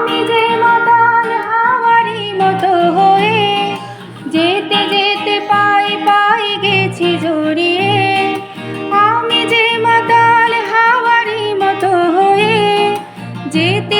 আমি যে মাতাল হাওয়ারি মতো হয়ে যেতে যেতে পাই পাই গেছি জড়িয়ে। আমি যে মতন হাওয়ারি মতো হয়ে যেতে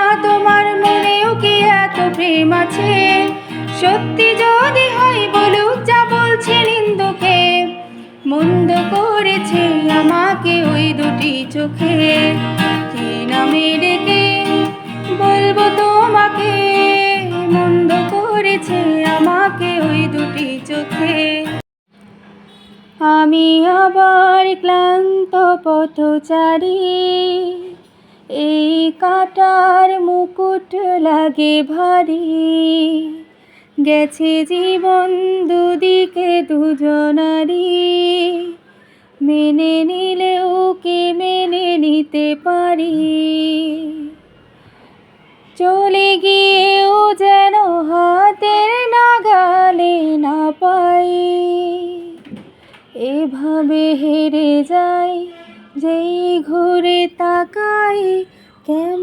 না তোমার মনেও কি এত প্রেম আছে? সত্যি যদি হয় বলুক, যা বলছে নিন্দুকে, মন্দ করেছে আমাকে ওই দুটি চোখে। কি নামে ডেকে বলব তোমাকে? মন্দ করেছে আমাকে ওই দুটি চোখে। আমি আবার ক্লান্ত পথচারী। এই কাটার মুকুট লাগে ভারী। গেছে জীবন দুদিকে দুজনারি মেনে নিলেও কি মেনে নিতে পারি? চলে গিয়েও যেন হাতের নাগালে না পাই। এভাবে হেরে যাই যেই ঘুরে তাকাই কেমন